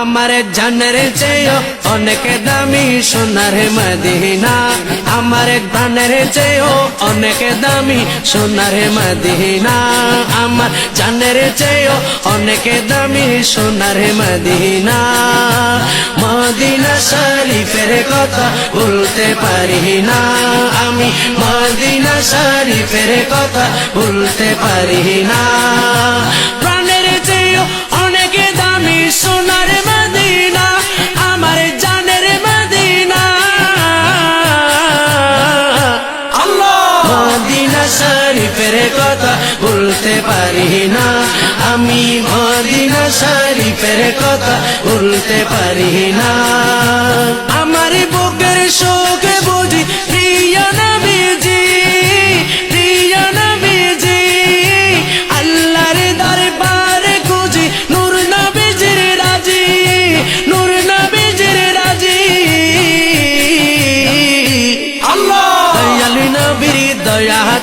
আমার জানের চেয়েও অনেক দামি সোনার মদিনা। আমার ধানের চেয়েও অনেক দামি সোনার মদিনা। আমার জানের চেয়েও অনেক দামি সোনার মদিনা। মদিনা শরীফের কথা বলতে পারি না। আমি মদিনা শরীফের কথা বলতে পারি না। পারি না আমি মদিনা শরীফের কথা বলতে পারি না আমার বুকের শোকে বুঝি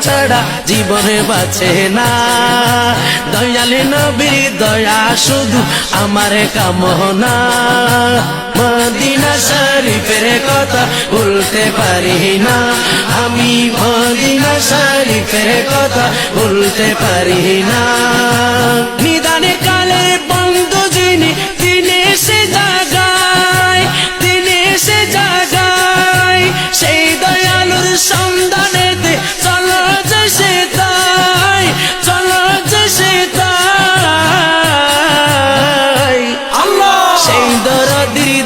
ছাড়া জীবনে বাঁচে না। দয়ালি নবীর দয়া শুধু আমার কামনা। মদিনা শরীফের কথা বলতে পারি না। আমি মদিনা শরীফের কথা বলতে পারি না। নিদানে কালে বন্ধ যিনি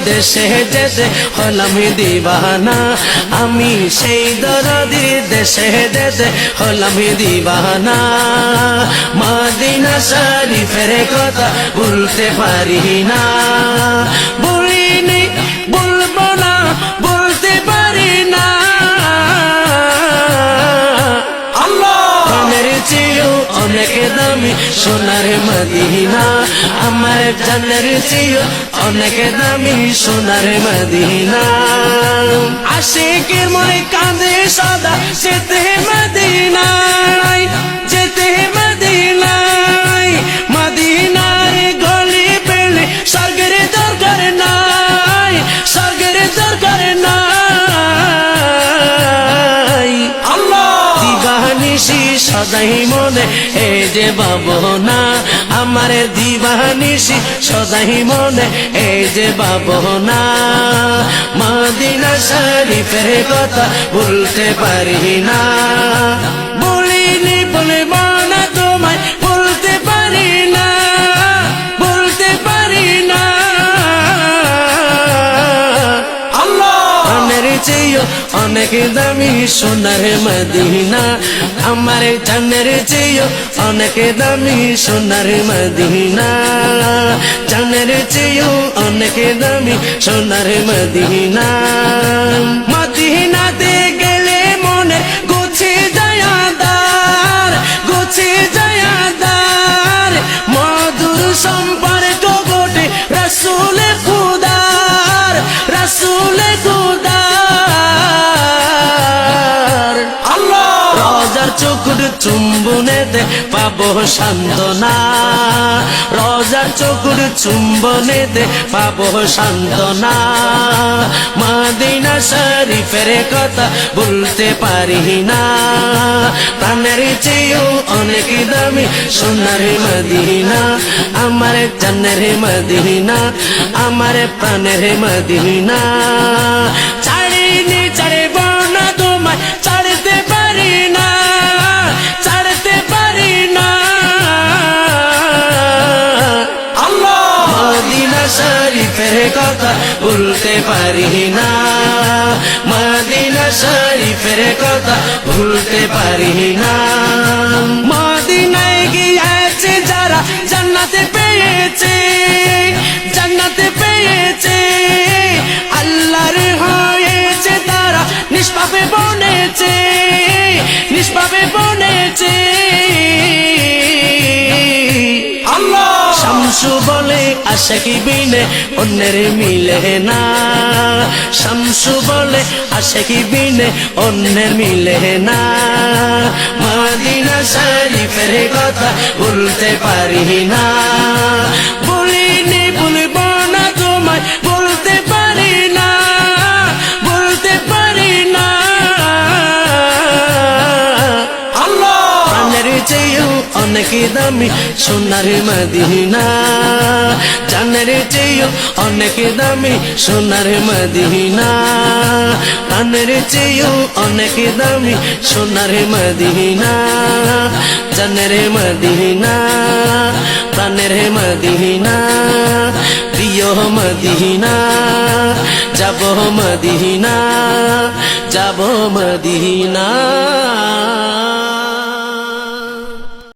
দেশে যেতে হলাম দিবানা। আমি সেই দরদির দেশে যেতে হলাম দিবানা। মদিনা শরীফের কথা বলতে পারি না। বলিনি বলব না বলতে পারি না। আল্লাহ! চেয়েও অনেক দামি সোনার মদিনা। আমার জানের চিও অনেক দামি সোনার মদিনা। আশেকের মনে কাঁদে সদা, সেতে মদিনায় সদাই মনে এ যে বাবনা, আমার দিবানিসি সদাই মনে এ যে বাবনা। মাদিনা শরীফের কথা বলতে পারি না। বলিনি বলে মানা তোমায় বলতে পারি চেয়েও অনেক দামি সোনার মদিনা। আমার জানের চেয়েও অনেক দামি সোনার মদিনা। জানের চেয়েও অনেক দামি সোনার মদিনা। মদিনাতে গেলে মনে গুছে যায়াদার গুছে যায়াদার মধুর সম্পর্ক গোটে রসুল খুদার রসুল খুদার। চুম্বনেতে পাবো সান্ত্বনা। রজার চকুর চুম্বনেতে পাবো সান্ত্বনা। মাদিনা শরীফের কথা বলতে পারি না। প্রাণের চেয়েও অনেক দামি সোনার মদিনা। আমার জানের মদিনা, আমার প্রাণের মদিনা। শরীফের কথা বলতে পারি না। মদিনা শরীফের কথা ভুলতে পারি না। মদিনায় গিয়েছে যারা জান্নাতে পেয়েছে জান্নাতে পেয়েছে। আল্লাহর হয়েছে তারা নিষ্পাপে বনেছে নিষ্পাপে বনেছে। আল্লাহ! শামসু বলে আশা কি বিনে, অন্যের মিলে না। শামসু বলে আশা কি বিনে, অন্যের মিলে না। মাদিনা শরীফের কথা বলতে পারি না। চেয়েও অনেক দামি সোনার মদিনা। জানের চেয়েও অনেক দামি সোনার মদিনা। প্রাণের চেয়েও অনেক দামি সোনার মদিনা। জানের মদিনা, প্রাণের মদিনা। প্রিয় মদিনা, যাব মদিনা যাব মদিনা।